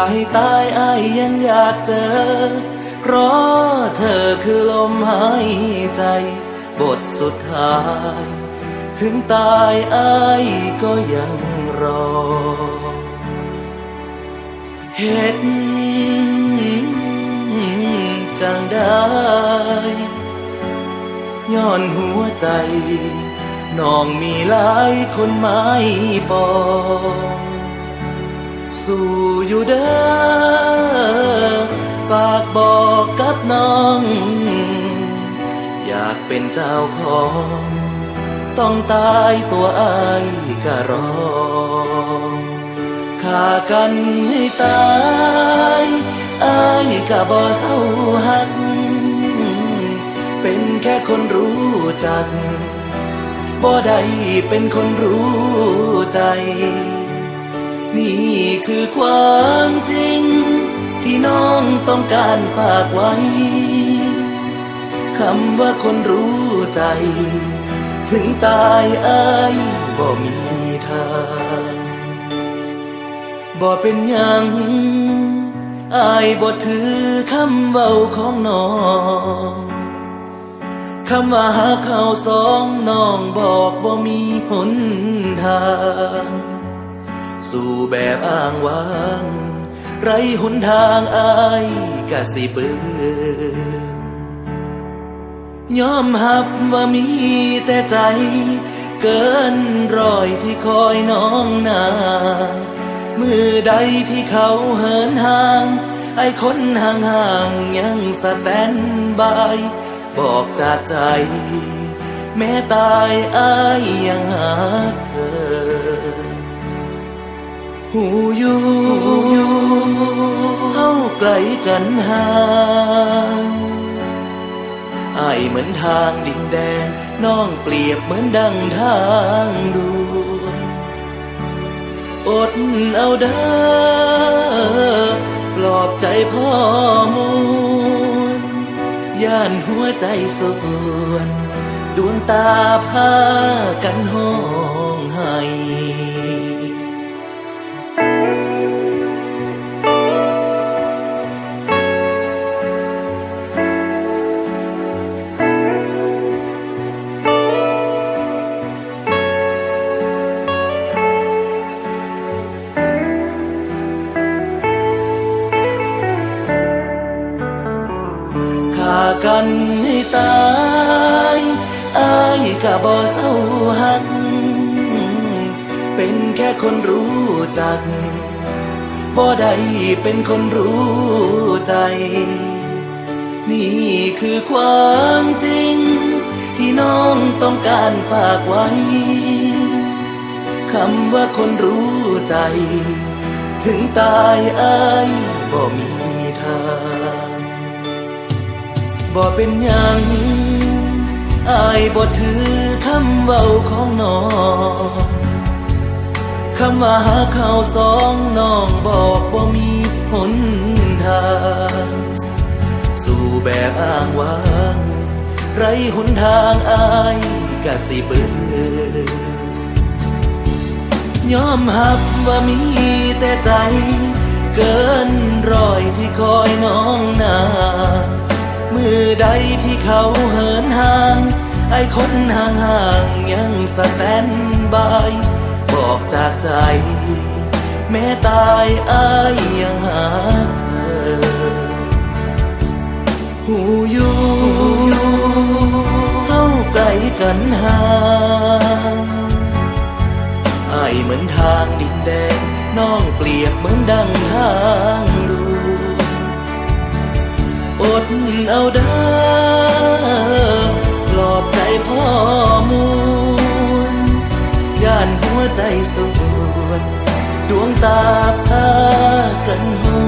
ายตายอายยังอยากเจอ เพราะเธอคือลมหายใจ บทสุดท้าย ถึงตายอายก็ยังรอ เห็ดจังได้ย้อนหัวใจน้องมีหลายคนไม้ปอง สู้อยู่เด้อฝากบอกกับน้อง อยากเป็นเจ้าของ ต้องตายตัวอายก็รอฆ่ากันให้ตายอายก็บ่เศร้าหัก เป็นแค่คนรู้จักบ่ได้เป็นคนรู้ใจ นี่คือความจริง ที่น้องต้องการฝากไว้ คำว่าคนรู้ใจ ถึงตายอายบ่มีทางบ่เป็นยังอายบ่ถือคำเว้าของน้องคำว่าหาเขาสองน้องบอกบ่มีหนทาง สู่แบบอ้างว้าง ไรหนทางอายกะสิเบื่อยอมหับว่ามีแต่ใจ เกินรอยที่คอยน้องนางมือใดที่เขาเหินห่าง ไอ้คนห่างห่างๆยังสแตนบาย บอกจากใจ แม้ตายอายยังหาเธอ หูอยู่เฮาไกลกันห่างอายเหมือนทางดินแดนน้องเปรียบเหมือนดังทางด่วนอดเอาเด้อปลอบใจพ่อมวลย่านหัวใจส่วนดวงตาพากันห้องไห้ กันให้ตายอายก็บ่เศร้าหัก เป็นแค่คนรู้จักบ่ได้เป็นคนรู้ใจ นี่คือความจริง ที่น้องต้องการฝากไว้คำว่าคนรู้ใจ ถึงตายอายบ่มีทาง บ่เป็นหยังอายบ่ถือคำเว้าของน้องคำว่าหาเขาวสองน้องบอกบ่มีหนทาง สู่แบบอ้างว้าง ไรหนทางอายกะสิเบื่อยอมหับว่ามีแต่ใจ เกินรอยที่คอยน้องนา มือใดที่เขาเหินห่าง ไอ้คนห่างห่างๆยังสแตนบาย บอกจากใจ แม้ตายอายยังหาเธอหูอยู่เฮาไกลกันห่างไอเหมือนทางดินแดนน้องเปรียบเหมือนดังทาง ดเอาเด้อปลอบใจพ่อมูลย่านหัวใจสวนดวงตาพากันหู